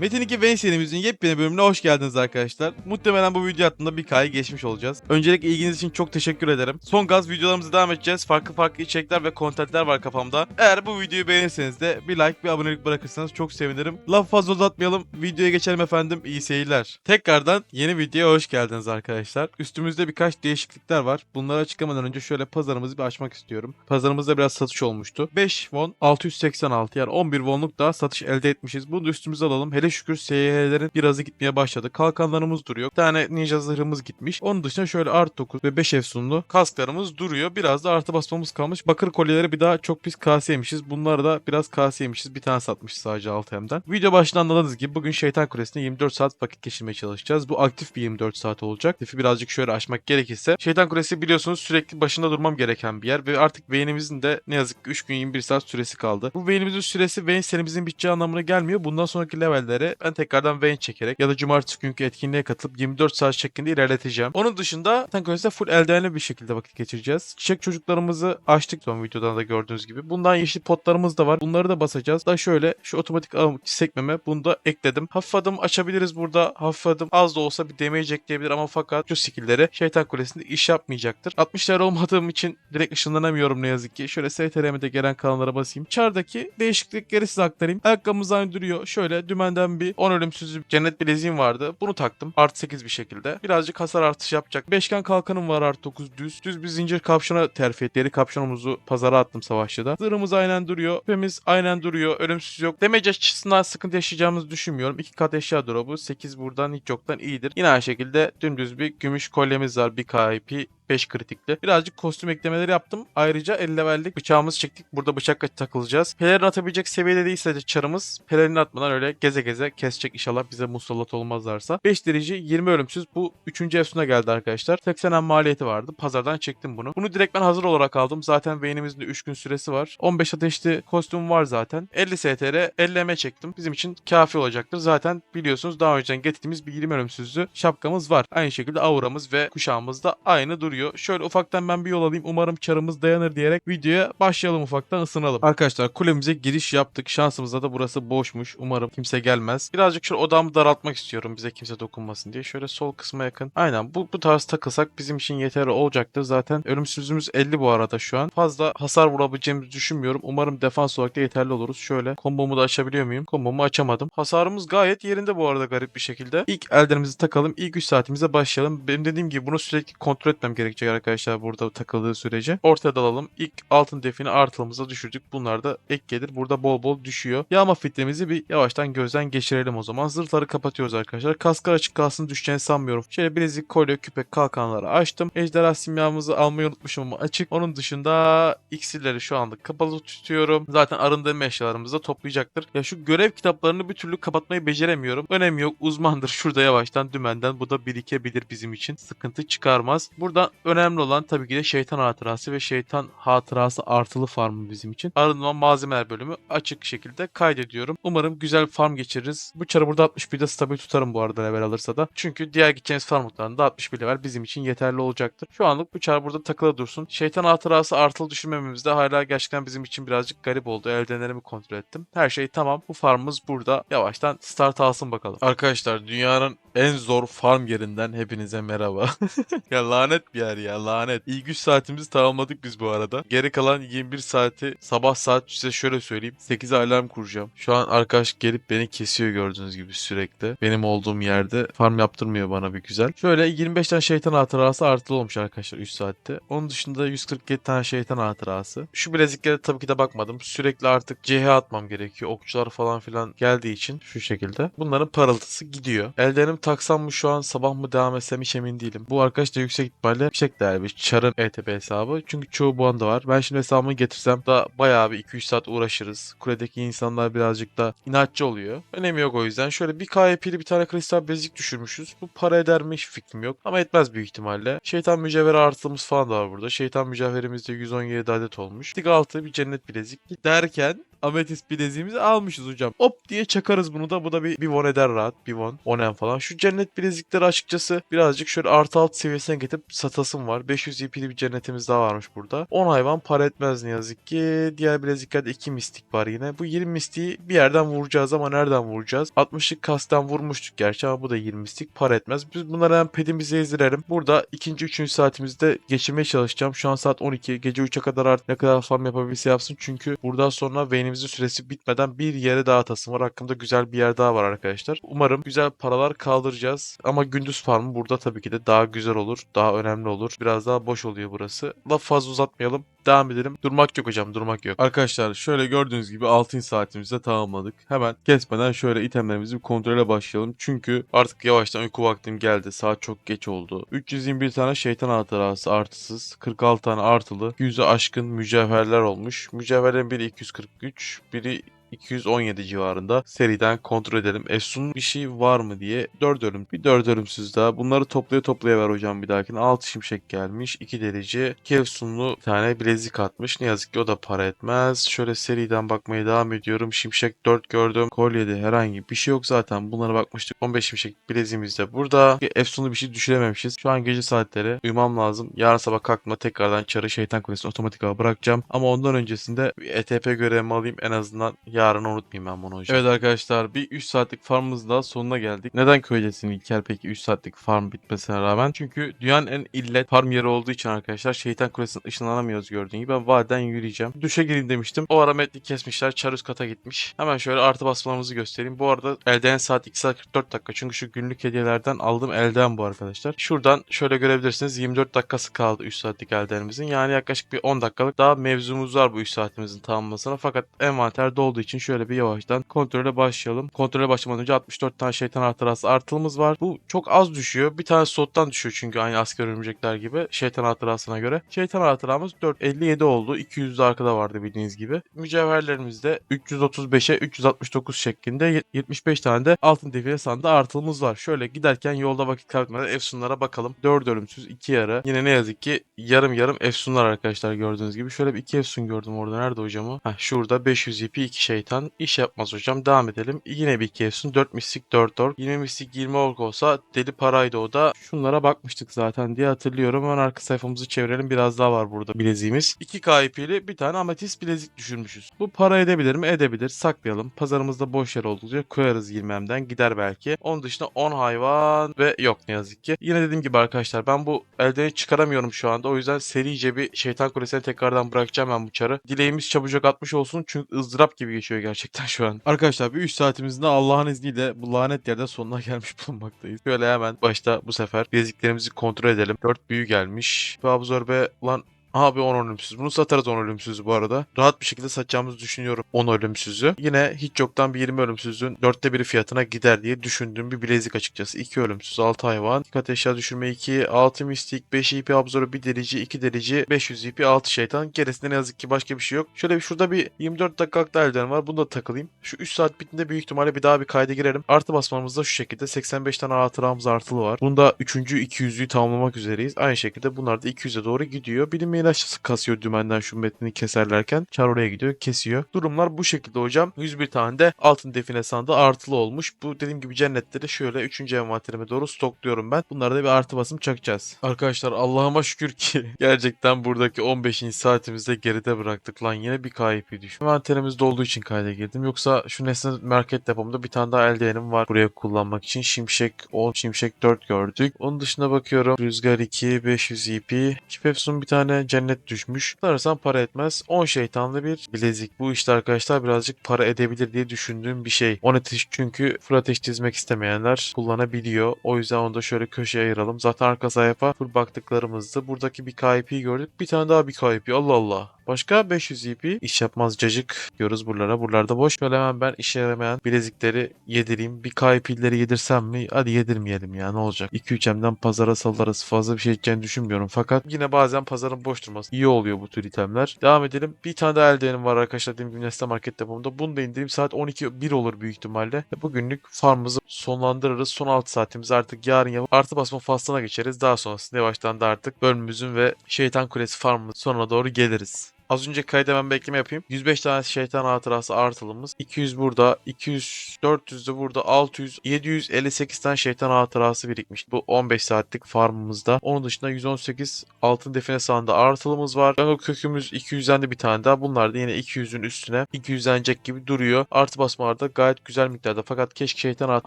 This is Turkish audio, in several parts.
Metin 2 Vayne serimizin yepyeni bölümüne hoş geldiniz arkadaşlar. Muhtemelen bu video hakkında bir kay geçmiş olacağız. Öncelikle ilginiz için çok teşekkür ederim. Son gaz videolarımıza devam edeceğiz. Farklı farklı içerikler ve kontentler var kafamda. Eğer bu videoyu beğenirseniz de bir like bir abonelik bırakırsanız çok sevinirim. Laf fazla uzatmayalım. Videoya geçelim efendim. İyi seyirler. Tekrardan yeni videoya hoş geldiniz arkadaşlar. Üstümüzde birkaç değişiklikler var. Bunları açıklamadan önce şöyle pazarımızı bir açmak istiyorum. Pazarımızda biraz satış olmuştu. 5 won 686 yani 11 wonluk daha satış elde etmişiz. Bunu da üstümüze alalım. Hele şükür SYH'lerin birazı gitmeye başladı. Kalkanlarımız duruyor. Bir tane ninja zırhımız gitmiş. Onun dışında şöyle art 9 ve 5 efsunlu kasklarımız duruyor. Biraz da artı basmamız kalmış. Bakır kolyeleri bir daha çok pis kaseymişiz. Bunları da biraz kaseymişiz. Bir tane satmışız sadece 6M'den. Video başında anladığınız gibi bugün Şeytan Kulesi'nde 24 saat vakit geçirmeye çalışacağız. Bu aktif bir 24 saat olacak. Hedefi birazcık şöyle açmak gerekirse. Şeytan Kulesi biliyorsunuz sürekli başında durmam gereken bir yer ve artık Vayne'imizin de ne yazık ki 3 gün 21 saat süresi kaldı. Bu Vayne'imizin süresi Vayne serimizin biteceği anlamına gelmiyor. Bundan sonraki levellere ben tekrardan Vayne çekerek ya da cumartesi günkü etkinliğe katılıp 24 saat şeklinde ilerleteceğim. Onun dışında Kulesi'nde full eldivenli bir şekilde vakit geçireceğiz. Çiçek çocuklarımızı açtık son videodan da gördüğünüz gibi. Bundan yeşil potlarımız da var. Bunları da basacağız. Da şöyle şu otomatik ağım sekmeme bunu da ekledim. Hafif adım açabiliriz burada. Hafif adım az da olsa bir damage ekleyebilir ama fakat şu skillleri Şeytan Kulesi'nde iş yapmayacaktır. 60 level olmadığım için direkt ışınlanamıyorum ne yazık ki. Şöyle STR'de gelen kanallara basayım. Çardaki değişiklikleri size aktarayım. Ayakkabımız aynı duruyor. Şöyle dümenden bir 10 ölümsüz cennet bileziğim vardı. Bunu taktım. Artı 8 bir şekilde. Birazcık hasar artışı yapacak. Beşgen kalkanım var artı 9 düz. Düz bir zincir kapşona terfi et. Deri kapşonumuzu pazara attım savaşçıda. Zırhımız aynen duruyor. Küpemiz aynen duruyor. Ölümsüz yok. Damage açısından sıkıntı yaşayacağımızı düşünmüyorum. 2 kat eşya drop'u. 8 buradan hiç yoktan iyidir. Yine aynı şekilde dümdüz bir gümüş kolyemiz var. Bir KIP 5 kritikli. Birazcık kostüm eklemeleri yaptım. Ayrıca 50 levellik bıçağımızı çektik. Burada bıçakla takılacağız. Pelerin atabilecek seviyede değilse de çarımız pelerini atmadan öyle geze geze kesecek inşallah bize musallat olmazlarsa. 5 derece 20 ölümsüz. Bu 3. efsuna geldi arkadaşlar. 80 en maliyeti vardı. Pazardan çektim bunu. Bunu direkt ben hazır olarak aldım. Zaten beynimizde 3 gün süresi var. 15 ateşli kostüm var zaten. 50 STR 50 M çektim. Bizim için kafi olacaktır. Zaten biliyorsunuz daha önceden getirdiğimiz bir 20 ölümsüzlü şapkamız var. Aynı şekilde auramız ve kuşağımız da aynı duruyor. Şöyle ufaktan ben bir yol alayım. Umarım çarımız dayanır diyerek videoya başlayalım ufaktan ısınalım. Arkadaşlar kulemize giriş yaptık. Şansımızda da burası boşmuş. Umarım kimse gelmez. Birazcık şöyle odamı daraltmak istiyorum bize kimse dokunmasın diye. Şöyle sol kısma yakın. Aynen bu, bu tarz takılsak bizim için yeterli olacaktır. Zaten ölümsüzlüğümüz 50 bu arada şu an. Fazla hasar vurabileceğimizi düşünmüyorum. Umarım defans olarak da yeterli oluruz. Şöyle kombomu da açabiliyor muyum? Kombomu açamadım. Hasarımız gayet yerinde bu arada garip bir şekilde. İlk ellerimizi takalım. İlk 3 saatimize başlayalım. Benim dediğim gibi bunu sürekli kontrol etmem gerekecek arkadaşlar burada takıldığı sürece. Ortaya dalalım. İlk altın defini artılımıza düşürdük. Bunlar da ek gelir. Burada bol bol düşüyor. Yağma filtremizi bir yavaştan gözden geçirelim o zaman. Zırhları kapatıyoruz arkadaşlar. Kasklar açık kalsın düşeceğini sanmıyorum. Şöyle bilezik, kolye, küpek, kalkanları açtım. Ejderha simyamızı almayı unutmuşum ama açık. Onun dışında iksirleri şu anda kapalı tutuyorum. Zaten arındırma eşyalarımızı da toplayacaktır. Ya şu görev kitaplarını bir türlü kapatmayı beceremiyorum. Önemi yok. Uzmandır. Şurada yavaştan dümenden bu da birikebilir bizim için. Sıkıntı çıkarmaz. Burada önemli olan tabii ki de şeytan hatırası ve şeytan hatırası artılı farmı bizim için. Arınma malzemeler bölümü açık şekilde kaydediyorum. Umarım güzel farm geçiririz. Bu çarı burada 61'de stabil tutarım bu arada level alırsa da. Çünkü diğer gideceğimiz farmlıklarında 61 level bizim için yeterli olacaktır. Şu anlık bu çar burada takılı dursun. Şeytan hatırası artılı düşürmememiz de hala gerçekten bizim için birazcık garip oldu. Eldenlerimi kontrol ettim. Her şey tamam. Bu farmımız burada. Yavaştan start alsın bakalım. Arkadaşlar dünyanın en zor farm yerinden hepinize merhaba. ya lanet bir yer ya lanet. İlk 3 saatimizi tamamladık biz bu arada. Geri kalan 21 saati sabah saat size şöyle söyleyeyim. 8'e alarm kuracağım. Şu an arkadaş gelip beni kesiyor gördüğünüz gibi sürekli. Benim olduğum yerde farm yaptırmıyor bana bir güzel. Şöyle 25 tane şeytan hatırası artılı olmuş arkadaşlar 3 saatte. Onun dışında 147 tane şeytan hatırası. Şu bileziklere tabii ki de bakmadım. Sürekli artık CH atmam gerekiyor. Okçular falan filan geldiği için şu şekilde. Bunların parıltısı gidiyor. Eldenim taksam mı şu an sabah mı devam etsem hiç emin değilim. Bu arkadaş da yüksek ihtimalle değerli bir çarın ETP hesabı. Çünkü çoğu bu anda var. Ben şimdi hesabımı getirsem da bayağı bir 2-3 saat uğraşırız. Kuledeki insanlar birazcık da inatçı oluyor. Önemi yok o yüzden. Şöyle bir KYP'li bir tane kristal bezik düşürmüşüz. Bu para eder mi hiç fikrim yok. Ama etmez büyük ihtimalle. Şeytan mücevheri artımız falan da var burada. Şeytan mücevherimizde 117 adet olmuş. Tik altı bir cennet bilezik derken ametist bileziğimizi almışız hocam. Hop diye çakarız bunu da. Bu da bir, bir won eder rahat. Bir won. Onen falan. Şu cennet bilezikleri açıkçası birazcık şöyle artı alt seviyesine getirip satasım var. 500 EP'li bir cennetimiz daha varmış burada. 10 hayvan para etmez ne yazık ki. Diğer bileziklerde 2 mistik var yine. Bu 20 mistiği bir yerden vuracağız ama nereden vuracağız? 60'lık kasten vurmuştuk gerçi ama bu da 20 mistik para etmez. Biz bunları hemen pedimize ezdirelim. Burada ikinci, üçüncü saatimizde geçirmeye çalışacağım. Şu an saat 12. Gece 3'e kadar artık ne kadar farm yapabilirse yapsın. Çünkü buradan sonra Vayne'imizin süresi bitmeden bir yere daha atasım var. Hakkımda güzel bir yer daha var arkadaşlar. Umarım güzel paralar kaldıracağız. Ama gündüz farmı burada tabii ki de daha güzel olur. Daha önemli olur. Biraz daha boş oluyor burası. Laf fazla uzatmayalım. Devam edelim. Durmak yok hocam durmak yok. Arkadaşlar şöyle gördüğünüz gibi altın saatimizi de tamamladık. Hemen kesmeden şöyle itemlerimizi bir kontrole başlayalım. Çünkü artık yavaştan uyku vaktim geldi. Saat çok geç oldu. 321 tane şeytan hatırası artısız. 46 tane artılı. 100'ü aşkın mücevherler olmuş. Mücevherlerin biri 243, biri 217 civarında seriden kontrol edelim. Efsun bir şey var mı diye 4 ölüm. Bir 4 ölümsüz daha. Bunları toplaya toplaya ver hocam bir dahakine. 6 şimşek gelmiş. 2 derece. 2 efsunlu bir tane bilezik atmış. Ne yazık ki o da para etmez. Şöyle seriden bakmaya devam ediyorum. Şimşek 4 gördüm. Kolyede herhangi bir şey yok zaten. Bunlara bakmıştık. 15 şimşek bileziğimiz de burada. Efsunlu bir şey düşürememişiz. Şu an gece saatleri. Uyumam lazım. Yarın sabah kalkma tekrardan çarı şeytan kulesini otomatik bırakacağım. Ama ondan öncesinde bir ETP görevimi alayım. En azından unutmayayım ben bunu hocam. Evet arkadaşlar bir 3 saatlik farmımız daha sonuna geldik. Neden köydesin İlker peki 3 saatlik farm bitmesine rağmen? Çünkü dünyanın en illet farm yeri olduğu için arkadaşlar şeytan kulesine ışınlanamıyoruz gördüğün gibi. Ben vadiden yürüyeceğim. Duşa gireyim demiştim. O ara metlik kesmişler. Çar kata gitmiş. Hemen şöyle artı basmalarımızı göstereyim. Bu arada elden saat 2 saat 44 dakika. Çünkü şu günlük hediyelerden aldığım elden bu arkadaşlar. Şuradan şöyle görebilirsiniz. 24 dakikası kaldı 3 saatlik eldenimizin. Yani yaklaşık bir 10 dakikalık daha mevzumuz var bu 3 saatimizin tamamlamasına. Fakat envanter dolduğu için şöyle bir yavaştan kontrole başlayalım. Kontrole başlamadan önce 64 tane şeytan hatırası artılımız var. Bu çok az düşüyor. Bir tane slottan düşüyor çünkü aynı asker örümcekler gibi şeytan hatırasına göre. Şeytan hatıramız 457 oldu. 200 de arkada vardı bildiğiniz gibi. Mücevherlerimiz de 335'e 369 şeklinde 75 tane de altın defile sandığı artılımız var. Şöyle giderken yolda vakit kaybetmeden efsunlara bakalım. 4 ölümsüz 2 yara. Yine ne yazık ki yarım yarım efsunlar arkadaşlar gördüğünüz gibi. Şöyle bir 2 efsun gördüm orada. Nerede hocam o? Heh, şurada 500 ipi 2 şeytan. İş yapmaz hocam. Devam edelim. Yine bir 2 efsun. 4 mistik 4 ork. 20 mistik 20 ork olsa deli paraydı o da. Şunlara bakmıştık zaten diye hatırlıyorum. Hemen arka sayfamızı çevirelim. Biraz daha var burada bileziğimiz. 2 KIP'li bir tane ametist bilezik düşürmüşüz. Bu para edebilir mi? Edebilir. Saklayalım. Pazarımızda boş yer oldukça koyarız 20'den gider belki. Onun dışında 10 hayvan ve yok ne yazık ki. Yine dediğim gibi arkadaşlar ben bu eldeni çıkaramıyorum şu anda. O yüzden serice bir şeytan kulesine tekrardan bırakacağım ben bu çarı. Dileğimiz çabucak atmış olsun çünkü ızdırap gibi geçiyor gerçekten şu an. Arkadaşlar bir 3 saatimizde Allah'ın izniyle bu lanet yerde sonuna gelmiş bulunmaktayız. Şöyle hemen başta bu sefer bileziklerimizi kontrol edelim. 4 büyü gelmiş. Bu absorbe lan Abi 10 ölümsüz. Bunu satarız 10 ölümsüzü bu arada. Rahat bir şekilde satacağımızı düşünüyorum 10 ölümsüzü. Yine hiç yoktan bir 20 ölümsüzün 4'te biri fiyatına gider diye düşündüğüm bir bilezik açıkçası. 2 ölümsüz, 6 hayvan, dikkat eşya düşürme 2, 6 mistik, 5 IP absorbe 1 delici, 2 delici, 500 IP, 6 şeytan. Gerisinde ne yazık ki başka bir şey yok. Şöyle bir şurada bir 24 dakikalık da elden var. Bunu da takılayım. Şu 3 saat bittiğinde büyük ihtimalle bir daha bir kayda girerim. Artı basmamızda şu şekilde 85 tane hatıramız artılı var. Bunda 3. 200'lüyü tamamlamak üzereyiz. Aynı şekilde bunlar da 200'e doğru gidiyor. Bilinmeyen aşağısı kasıyor dümenden şu metnini keserlerken. Çar oraya gidiyor kesiyor. Durumlar bu şekilde hocam. 101 tane de altın define sandığı artılı olmuş. Bu dediğim gibi cennetleri şöyle 3. envanterime doğru stokluyorum ben. Bunlara da bir artı basım çakacağız. Arkadaşlar Allah'ıma şükür ki gerçekten buradaki 15. saatimizde geride bıraktık. Lan yine bir KIP düş. Envanterimiz dolduğu için kayda girdim. Yoksa şu nesne market depomda bir tane daha eldivenim var buraya kullanmak için. Şimşek 10, Şimşek 4 gördük. Onun dışında bakıyorum. Rüzgar 2, 500 EP. Kipepsun bir tane cennet düşmüş. Sanırsam para etmez. 10 şeytanlı bir bilezik. Bu işte arkadaşlar birazcık para edebilir diye düşündüğüm bir şey. 10 ateş çünkü full ateş çizmek istemeyenler kullanabiliyor. O yüzden onu da şöyle köşeye ayıralım. Zaten arka sayfa full baktıklarımızdı. Buradaki bir KIP gördük. Bir tane daha bir KIP. Allah Allah. Başka 500 EP iş yapmaz cacık diyoruz buralara. Buralarda boş. Şöyle hemen ben işe yaramayan bilezikleri yedireyim. Bir KIP'leri yedirsem mi? Hadi yedirmeyelim ya ne olacak. 2-3 M'den pazara salarız. Fazla bir şey edeceğini düşünmüyorum. Fakat yine bazen pazarın boş durması iyi oluyor bu tür itemler. Devam edelim. Bir tane daha eldivenim var arkadaşlar. Dediğim gibi Nestle Market depomda. Bunu da indireyim. Saat 12 1 olur büyük ihtimalle. Bugünlük farmımızı sonlandırırız. Son 6 saatimiz artık yarın yapıp artı basma faslına geçeriz. Daha sonrasında yavaştan da artık bölümümüzün ve şeytan kulesi farmımız sonuna doğru geliriz. Az önce kayda ben bekleme yapayım. 105 tane şeytan hatırası artılımız. 200 burada. 200, 400 de burada. 600, 758 tane şeytan hatırası birikmiş. Bu 15 saatlik farmımızda. Onun dışında 118 altın define sahanda artılımız var. Jungle kökümüz 200'den de bir tane daha. Bunlar da yine 200'ün üstüne 200'lenecek gibi duruyor. Artı basmalarda gayet güzel miktarda. Fakat keşke şeytan hat-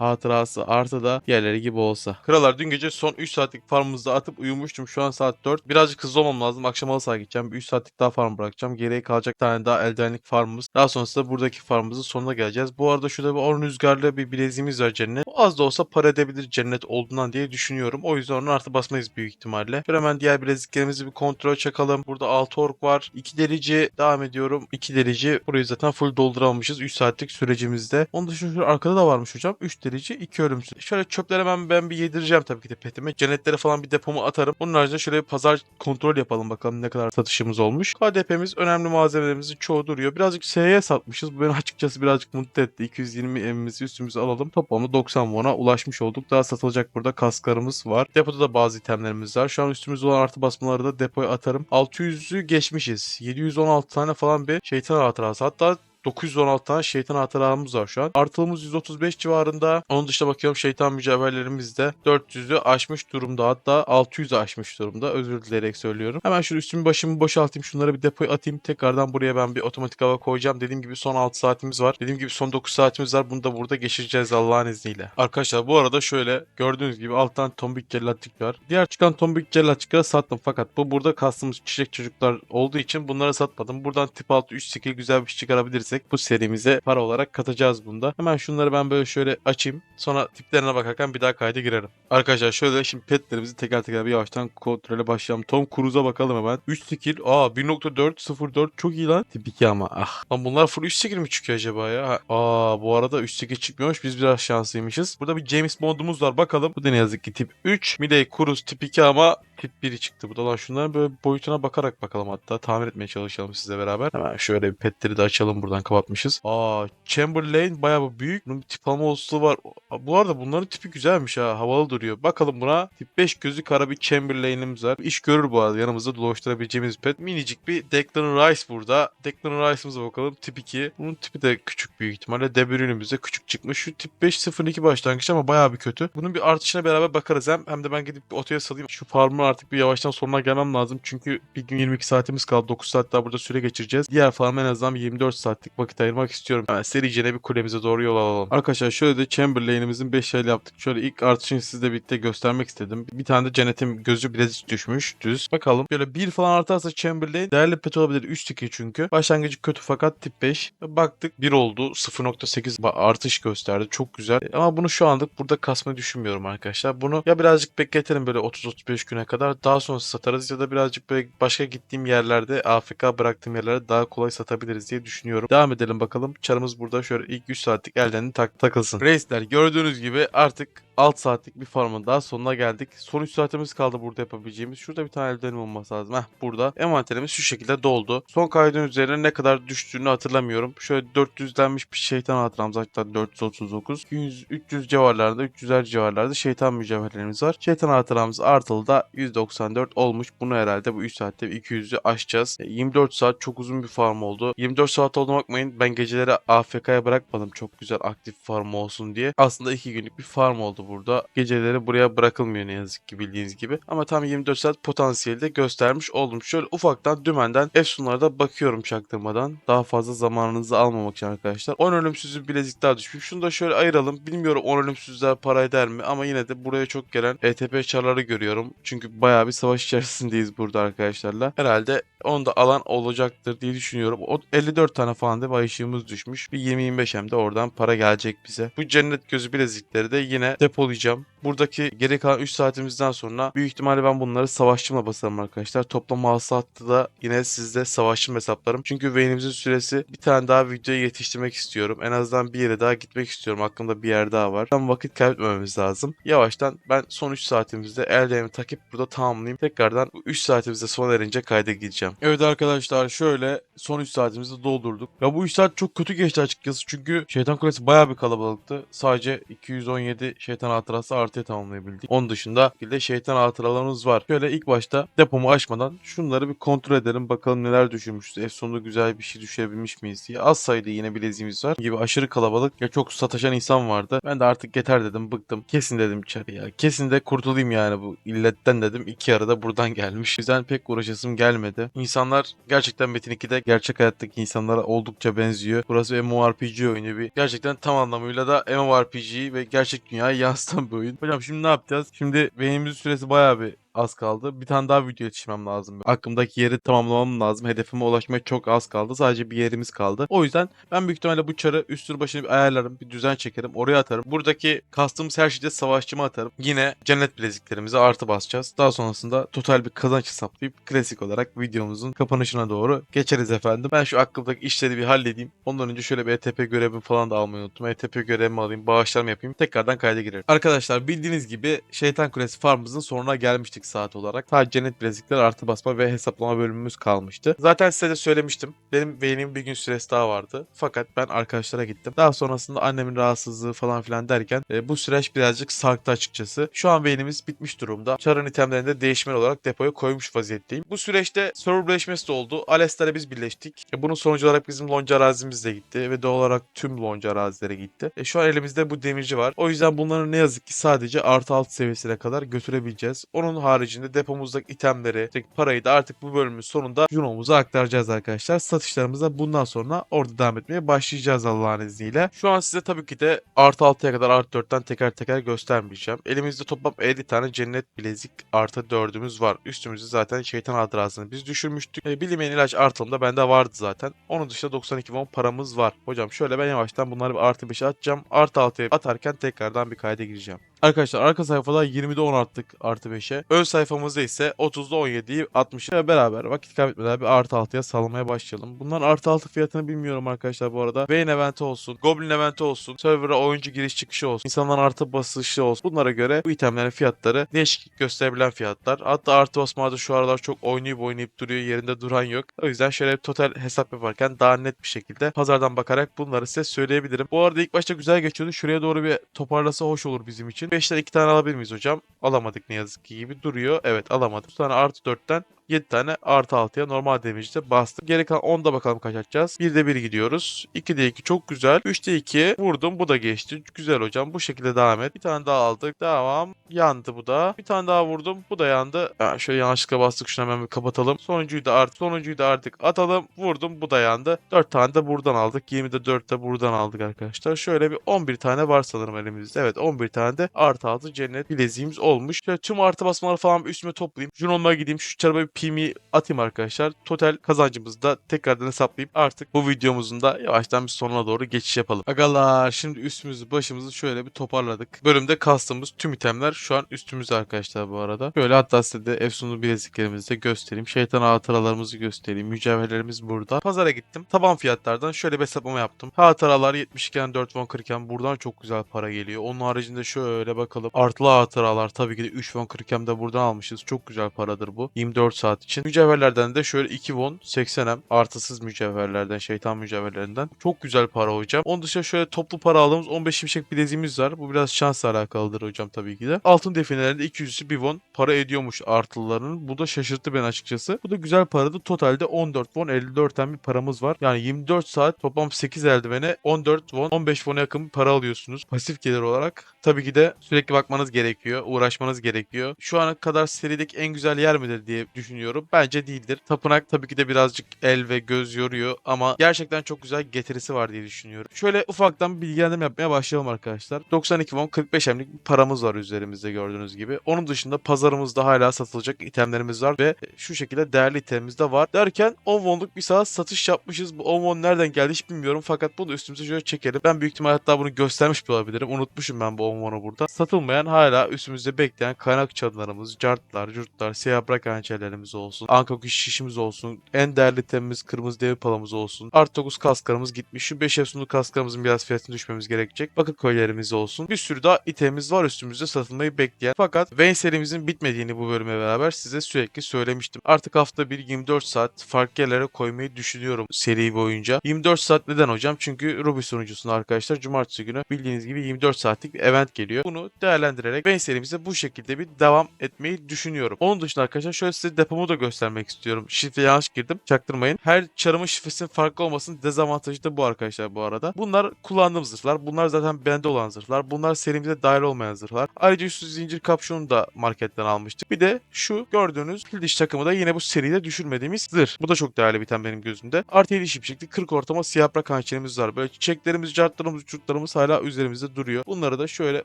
hatırası artı da yerleri gibi olsa. Kralar dün gece son 3 saatlik farmımızda atıp uyumuştum. Şu an saat 4. Birazcık hızlı olmam lazım. Akşam halı gideceğim. Bir 3 saatlik daha farm bırakacağım. Geriye kalacak tane daha eldenlik farmımız. Daha sonrasında buradaki farmımızın sonuna geleceğiz. Bu arada şurada bir orun rüzgarlı bir bileziğimiz var cennet. Bu az da olsa para edebilir cennet olduğundan diye düşünüyorum. O yüzden onu artı basmayız büyük ihtimalle. Şöyle hemen diğer bileziklerimizi bir kontrol çakalım. Burada 6 ork var. 2 delici devam ediyorum. 2 delici. Burayı zaten full dolduramamışız 3 saatlik sürecimizde. Onun dışında şöyle arkada da varmış hocam. 3 delici 2 ölümsüz. Şöyle çöplere ben, ben bir yedireceğim tabii ki de petime. Cennetlere falan bir depomu atarım. Onun haricinde şöyle bir pazar kontrol yapalım bakalım ne kadar satışımız olmuş. KDP'miz önemli malzemelerimizin çoğu duruyor. Birazcık S'ye satmışız. Bu beni açıkçası birazcık mutlu etti. 220 emimizi üstümüze alalım. Toplamda 90 won'a ulaşmış olduk. Daha satılacak burada kasklarımız var. Depoda da bazı itemlerimiz var. Şu an üstümüzde olan artı basmaları da depoya atarım. 600'ü geçmişiz. 716 tane falan bir şeytan hatırası. Hatta 916 tane şeytan hatıramız var şu an. Artılımız 135 civarında. Onun dışında bakıyorum şeytan mücevherlerimiz de 400'ü aşmış durumda. Hatta 600'ü aşmış durumda. Özür dileyerek söylüyorum. Hemen şu üstümü başımı boşaltayım. Şunları bir depoya atayım. Tekrardan buraya ben bir otomatik hava koyacağım. Dediğim gibi son 6 saatimiz var. Dediğim gibi son 9 saatimiz var. Bunu da burada geçireceğiz Allah'ın izniyle. Arkadaşlar bu arada şöyle gördüğünüz gibi alttan tombik cellatçık var. Diğer çıkan tombik cellatçıkları sattım. Fakat bu burada kastımız çiçek çocuklar olduğu için bunları satmadım. Buradan tip altı 3 skill güzel bir şey çıkarabilirsek bu serimize para olarak katacağız bunda. Hemen şunları ben böyle şöyle açayım. Sonra tiplerine bakarken bir daha kayda girerim. Arkadaşlar şöyle şimdi petlerimizi teker teker bir yavaştan kontrole başlayalım. Tom Cruise'a bakalım hemen. 3 skill. Aa 1.404 çok iyi lan. Tip 2 ama ah. Lan bunlar full 3 skill mi çıkıyor acaba ya? Aa bu arada 3 skill çıkmıyormuş. Biz biraz şanslıymışız. Burada bir James Bond'umuz var. Bakalım. Bu da ne yazık ki tip 3. Midey Cruise tip 2 ama tip 1'i çıktı. Bu da lan şunların böyle boyutuna bakarak bakalım hatta. Tamir etmeye çalışalım sizle beraber. Hemen şöyle bir petleri de açalım buradan kapatmışız. Aa Chamberlain bayağı bir büyük. Bunun bir tip alma olasılığı var. Bu arada bunların tipi güzelmiş ha. Havalı duruyor. Bakalım buna. Tip 5 gözü kara bir Chamberlain'imiz var. İş görür bu arada. Yanımızda dolaştırabileceğimiz pet. Minicik bir Declan Rice burada. Declan Rice'ımıza bakalım. Tip 2. Bunun tipi de küçük büyük ihtimalle. De küçük çıkmış. Şu tip 5.02 başlangıç ama bayağı bir kötü. Bunun bir artışına beraber bakarız hem. Hem de ben gidip bir otoya salayım. Şu farmın artık bir yavaştan sonuna gelmem lazım. Çünkü bir gün 22 saatimiz kaldı. 9 saat daha burada süre geçireceğiz. Diğer farm en azından bir 24 saatlik vakit ayırmak istiyorum. Hemen sericene bir kulemize doğru yol alalım. Arkadaşlar şöyle de Chamberlain'imizin 5 el yaptık. Şöyle ilk artışını sizle birlikte göstermek istedim. Bir tane de Janet'in gözü bilezik düşmüş. Düz. Bakalım. Böyle bir falan artarsa Chamberlain değerli pet olabilir. 3 tiki çünkü. Başlangıcı kötü fakat tip 5. Baktık 1 oldu. 0.8 ba- artış gösterdi. Çok güzel. E, Ama bunu şu anlık burada kasmayı düşünmüyorum arkadaşlar. Bunu ya birazcık bekletelim böyle 30-35 güne kadar. Daha sonra satarız ya da birazcık böyle başka gittiğim yerlerde AFK bıraktığım yerlerde daha kolay satabiliriz diye düşünüyorum. Devam edelim bakalım. Çarımız burada şöyle ilk 3 saatlik elden tak takılsın. Reisler gördüğünüz gibi artık 6 saatlik bir farmın daha sonuna geldik. Son 3 saatimiz kaldı burada yapabileceğimiz. Şurada bir tane eldivenim olması lazım. Heh burada. Envanterimiz şu şekilde doldu. Son kaydın üzerine ne kadar düştüğünü hatırlamıyorum. Şöyle 400'lenmiş bir şeytan hatıramız hatta 439. 200, 300 civarlarda 300'er civarlarda şeytan mücevherlerimiz var. Şeytan hatıramız artılı da 194 olmuş. Bunu herhalde bu 3 saatte 200'ü aşacağız. E, 24 saat çok uzun bir farm oldu. 24 saat olduğuna bakmayın. Ben geceleri AFK'ya bırakmadım çok güzel aktif farm olsun diye. Aslında 2 günlük bir farm oldu burada. Geceleri buraya bırakılmıyor ne yazık ki bildiğiniz gibi. Ama tam 24 saat potansiyeli de göstermiş oldum. Şöyle ufaktan dümenden Efsunlara bakıyorum çaktırmadan. Daha fazla zamanınızı almamak için arkadaşlar. 10 ölümsüzü bilezik daha düşmüş. Şunu da şöyle ayıralım. Bilmiyorum 10 ölümsüzler para eder mi? Ama yine de buraya çok gelen ETP çarları görüyorum. Çünkü bayağı bir savaş içerisindeyiz burada arkadaşlarla. Herhalde onu da alan olacaktır diye düşünüyorum. O 54 tane falan da bayışığımız düşmüş. Bir 20-25 hem de oradan para gelecek bize. Bu cennet gözü bilezikleri de yine depolayacağım. Buradaki geri kalan 3 saatimizden sonra büyük ihtimalle ben bunları savaşçımla basarım arkadaşlar. Toplam hasılatta da yine sizde savaşçım hesaplarım. Çünkü Vayne'imizin süresi bir tane daha videoyu yetiştirmek istiyorum. En azından bir yere daha gitmek istiyorum. Aklımda bir yer daha var. Tam vakit kaybetmememiz lazım. Yavaştan ben son 3 saatimizde eldivenimi takıp burada tamamlayayım. Tekrardan 3 saatimizde sona erince kayda gideceğim. Evet arkadaşlar şöyle son 3 saatimizi doldurduk. Ya bu 3 saat çok kötü geçti açıkçası. Çünkü Şeytan Kulesi bayağı bir kalabalıktı. Sadece 217 Şeytan hatırası artıya tamamlayabildik. Onun dışında bir şeytan hatıralarımız var. Şöyle ilk başta depomu açmadan şunları bir kontrol edelim. Bakalım neler düşürmüşüz. F sonunda güzel bir şey düşürebilmiş miyiz diye. Az sayıda yine bileziğimiz var. Gibi aşırı kalabalık. Ya çok sataşan insan vardı. Ben de artık yeter dedim. Bıktım. Kesin dedim içeri ya. Kesin de kurtulayım yani bu illetten dedim. İki arada buradan gelmiş. Yüzden pek uğraşasım gelmedi. İnsanlar gerçekten Metin 2'de gerçek hayattaki insanlara oldukça benziyor. Burası MMORPG oyunu bir. Gerçekten tam anlamıyla da MMORPG ve gerçek dünyayı yansıtan bir oyun. Hocam şimdi ne yapacağız? Şimdi beynimizin süresi bayağı bir az kaldı. Bir tane daha video yetişmem lazım. Aklımdaki yeri tamamlamam lazım. Hedefime ulaşmaya çok az kaldı. Sadece bir yerimiz kaldı. O yüzden ben büyük ihtimalle bu çarı üstünü başını bir ayarlarım. Bir düzen çekerim. Oraya atarım. Buradaki kastığımız her şeyde savaşçıma atarım. Yine cennet bileziklerimize artı basacağız. Daha sonrasında total bir kazanç hesaplayıp klasik olarak videomuzun kapanışına doğru geçeriz efendim. Ben şu aklımdaki işleri bir halledeyim. Ondan önce şöyle bir ETP görevimi falan da almayı unuttum. ETP görevimi alayım. Bağışlarımı yapayım. Tekrardan kayda girerim. Arkadaşlar bildiğiniz gibi Şeytan Kulesi farmımızın sonuna gelmiştik saat olarak. Sadece cennet bilezikler artı basma ve hesaplama bölümümüz kalmıştı. Zaten size de söylemiştim. Benim beynim bir gün süresi daha vardı. Fakat ben arkadaşlara gittim. Daha sonrasında annemin rahatsızlığı falan filan derken e, bu süreç birazcık sarktı açıkçası. Şu an beynimiz bitmiş durumda. Çarın itemlerini de değişmeli olarak depoya koymuş vaziyetteyim. Bu süreçte server birleşmesi de oldu. Ales'lerle biz birleştik. E, bunun sonucu olarak bizim lonca arazimiz de gitti ve doğal olarak tüm lonca arazilere gitti. E, şu an elimizde bu demirci var. O yüzden bunları ne yazık ki sadece artı alt seviyesine kadar götürebileceğiz. Onun haricinde depomuzdaki itemleri, parayı da artık bu bölümün sonunda Juno'muza aktaracağız arkadaşlar. Satışlarımıza bundan sonra orada devam etmeye başlayacağız Allah'ın izniyle. Şu an size tabii ki de artı 6'ya kadar artı 4'ten teker teker göstermeyeceğim. Elimizde toplam 50 tane cennet bilezik artı 4'ümüz var. Üstümüzde zaten şeytan hatırasını biz düşürmüştük. E, bilinmeyen ilaç artılımda bende vardı zaten. Onun dışında 92 won paramız var. Hocam şöyle ben yavaştan bunları bir artı 5'e atacağım. Artı 6'ya atarken tekrardan bir kayda gireceğim. Arkadaşlar arka sayfada 20'de 10 arttık artı 5'e. Ön sayfamızda ise 30'da 17'yi 60'a beraber vakit kaybetmeden bir artı 6'ya salmaya başlayalım. Bunların artı 6 fiyatını bilmiyorum arkadaşlar bu arada. Vayne eventi olsun, Goblin eventi olsun, server'a oyuncu giriş çıkışı olsun, insanların artı basışı olsun. Bunlara göre bu itemlerin fiyatları değişiklik gösterebilen fiyatlar. Hatta artı basmada şu aralar çok oynayıp oynayıp duruyor. Yerinde duran yok. O yüzden şöyle bir total hesap yaparken daha net bir şekilde pazardan bakarak bunları size söyleyebilirim. Bu arada ilk başta güzel geçiyordu. Şuraya doğru bir toparlasa hoş olur bizim için. 5'ten 2 tane alabilir miyiz hocam? Alamadık ne yazık ki gibi duruyor. Evet alamadık. Tane artı 4'ten 7 tane artı 6'ya normal damage'de bastım. Geri kalan 10'da bakalım kaç atacağız. 1'de 1 gidiyoruz. 2'de 2 çok güzel. 3'te 2 vurdum. Bu da geçti. Güzel hocam. Bu şekilde devam et. Bir tane daha aldık. Devam. Yandı bu da. Bir tane daha vurdum. Bu da yandı. Ha, şöyle yanlışlıkla bastık. Şunu hemen bir kapatalım. Sonuncuyu da artık. Sonuncuyu da artık atalım. Vurdum. Bu da yandı. 4 tane de buradan aldık. 20'de 4 de buradan aldık arkadaşlar. Şöyle bir 11 tane var sanırım elimizde. Evet 11 tane de artı 6 cennet bileziğimiz olmuş. Şöyle tüm artı basmaları falan üstüme toplayayım. Junon'uma gideyim. Şu bir pimi atayım arkadaşlar. Total kazancımızı da tekrardan hesaplayıp artık bu videomuzun da yavaştan bir sonuna doğru geçiş yapalım. Agalar şimdi üstümüzü başımızı şöyle bir toparladık. Bölümde kastığımız tüm itemler şu an üstümüzde arkadaşlar bu arada. Şöyle hatta size de efsunlu bileziklerimizi de göstereyim. Şeytan hatıralarımızı göstereyim. Mücevherlerimiz burada. Pazara gittim. Taban fiyatlardan şöyle bir hesaplama yaptım. Hatıralar 70 iken 4 won 40 iken buradan çok güzel para geliyor. Onun haricinde şöyle bakalım. Artılı hatıralar tabii ki de 3 won 40 de buradan almışız. Çok güzel paradır bu. 24 saat için. Mücevherlerden de şöyle 2 won 80 m artısız mücevherlerden, şeytan mücevherlerinden. Çok güzel para hocam. Onun dışında şöyle toplu para aldığımız 15 şimşek bileziğimiz var. Bu biraz şansla alakalıdır hocam tabii ki de. Altın definelerinde 200'ü 1 won para ediyormuş artılılarının. Bu da şaşırttı beni açıkçası. Bu da güzel paradı. Totalde 14 won 54 tane bir paramız var. Yani 24 saat toplam 8 eldivene 14 won 15 won'a yakın bir para alıyorsunuz. Pasif gelir olarak. Tabii ki de sürekli bakmanız gerekiyor. Uğraşmanız gerekiyor. Şu ana kadar serideki en güzel yer midir diye düşünüyorum. Bence değildir. Tapınak tabii ki de birazcık el ve göz yoruyor ama gerçekten çok güzel getirisi var diye düşünüyorum. Şöyle ufaktan bir bilgilendirme yapmaya başlayalım arkadaşlar. 92 won 45 emlik paramız var üzerimizde gördüğünüz gibi. Onun dışında pazarımızda hala satılacak itemlerimiz var ve şu şekilde değerli itemimiz de var. Derken 10 wonluk bir saat satış yapmışız. Bu 10 won nereden geldi hiç bilmiyorum fakat bunu üstümüze şöyle çekelim. Ben büyük ihtimal hatta bunu göstermiş bile olabilirim. Unutmuşum ben bu 10 won'u burada. Satılmayan hala üstümüzde bekleyen kaynak çadırlarımız, cartlar, curtlar, siyah bırak hançerlerimiz şişlerimiz olsun. Anka şişimiz olsun. En değerli temimiz kırmızı devir palamız olsun. 9 kaskarımız gitmiş. Şu 5 efsunlu kaskarımızın biraz fiyatını düşmemiz gerekecek. Bakır kolyelerimiz olsun. Bir sürü daha itemimiz var üstümüzde satılmayı bekleyen. Fakat Vayne serimizin bitmediğini bu bölüme beraber size sürekli söylemiştim. Artık hafta bir 24 saat farklı yerlere koymayı düşünüyorum seri boyunca. 24 saat neden hocam? Çünkü Ruby sunucusunda arkadaşlar cumartesi günü bildiğiniz gibi 24 saatlik bir event geliyor. Bunu değerlendirerek Vayne serimize bu şekilde bir devam etmeyi düşünüyorum. Onun dışında arkadaşlar şöyle size depomu da göstermek istiyorum. Şifre yanlış girdim. Çaktırmayın. Her çarımın şifresinin farklı olmasının dezavantajı da bu arkadaşlar bu arada. Bunlar kullandığım zırhlar. Bunlar zaten bende olan zırhlar. Bunlar serimize dahil olmayan zırhlar. Ayrıca üstü zincir kapşonu da marketten almıştık. Bir de şu gördüğünüz fil diş takımı da yine bu seride düşürmediğimiz zırh. Bu da çok değerli bir tane benim gözümde. Artı 7 şipşikli 40 ortama siyah bırak hançerimiz var. Böyle çiçeklerimiz, cartlarımız, uçurtlarımız hala üzerimizde duruyor. Bunları da şöyle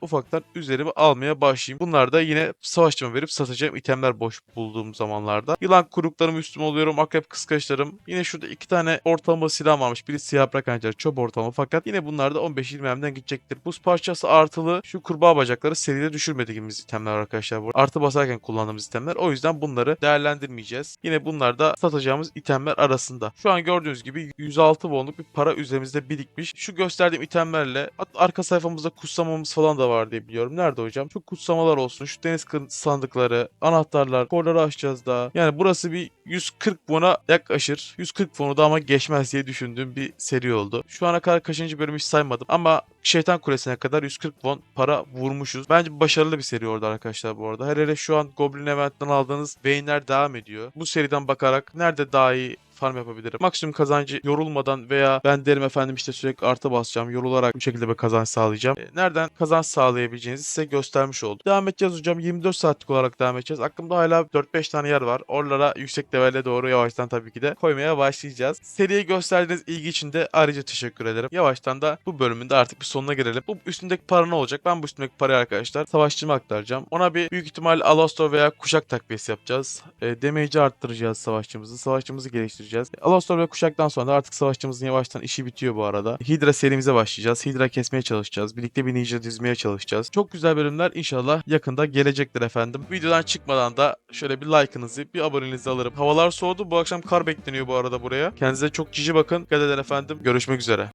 ufaktan üzerime almaya başlayayım. Bunlar da yine savaşçıma verip satacağım itemler boş bulduğum zamanlarda. Yılan kuruklarım üstüme oluyorum. Akrep kıskaçlarım. Yine şurada iki tane ortalama silah varmış. Biri siyah bırak hançer, çöp ortalama. Fakat yine bunlar da 15-20 emden gidecektir. Buz parçası artılı şu kurbağa bacakları seride düşürmediğimiz itemler arkadaşlar. Bu artı basarken kullandığımız itemler. O yüzden bunları değerlendirmeyeceğiz. Yine bunlar da satacağımız itemler arasında. Şu an gördüğünüz gibi 106 wonluk bir para üzerimizde birikmiş. Şu gösterdiğim itemlerle arka sayfamızda kutsamamız falan da var diye biliyorum. Nerede hocam? Şu kutsamalar olsun. Şu deniz sandıkları, anahtarlar, kolları açacağız daha. Yani burası bir 140 won'a yaklaşır. 140 won'u da ama geçmez diye düşündüğüm bir seri oldu. Şu ana kadar kaçıncı bölümü hiç saymadım ama Şeytan Kulesi'ne kadar 140 won para vurmuşuz. Bence başarılı bir seri orada arkadaşlar bu arada. Her hele şu an Goblin Event'ten aldığınız Vayne'ler devam ediyor. Bu seriden bakarak nerede daha iyi farm yapabilirim. Maksimum kazancı yorulmadan veya ben derim efendim işte sürekli artı basacağım. Yorularak bu şekilde bir kazanç sağlayacağım. E, Nereden kazanç sağlayabileceğinizi size göstermiş oldum. Devam edeceğiz hocam. 24 saatlik olarak devam edeceğiz. Aklımda hala 4-5 tane yer var. Oralara yüksek levelle doğru yavaştan tabii ki de koymaya başlayacağız. Seriye gösterdiğiniz ilgi için de ayrıca teşekkür ederim. Yavaştan da bu bölümün de artık bir sonuna gelelim. Bu üstündeki para ne olacak? Ben bu üstündeki parayı arkadaşlar savaşçıma aktaracağım. Ona bir büyük ihtimal Alostor veya kuşak takviyesi yapacağız. E, damage'i arttıracağız savaşçımızı. Savaşçımızı geliştireceğiz. Alostor ve kuşaktan sonra da artık savaşçımızın yavaştan işi bitiyor bu arada. Hydra serimize başlayacağız. Hydra kesmeye çalışacağız. Birlikte bir ninja dizmeye çalışacağız. Çok güzel bölümler inşallah yakında gelecektir efendim. Videodan çıkmadan da şöyle bir like'ınızı, bir abonenizi alırım. Havalar soğudu. Bu akşam kar bekleniyor bu arada buraya. Kendinize çok cici bakın. Dikkat edin efendim. Görüşmek üzere.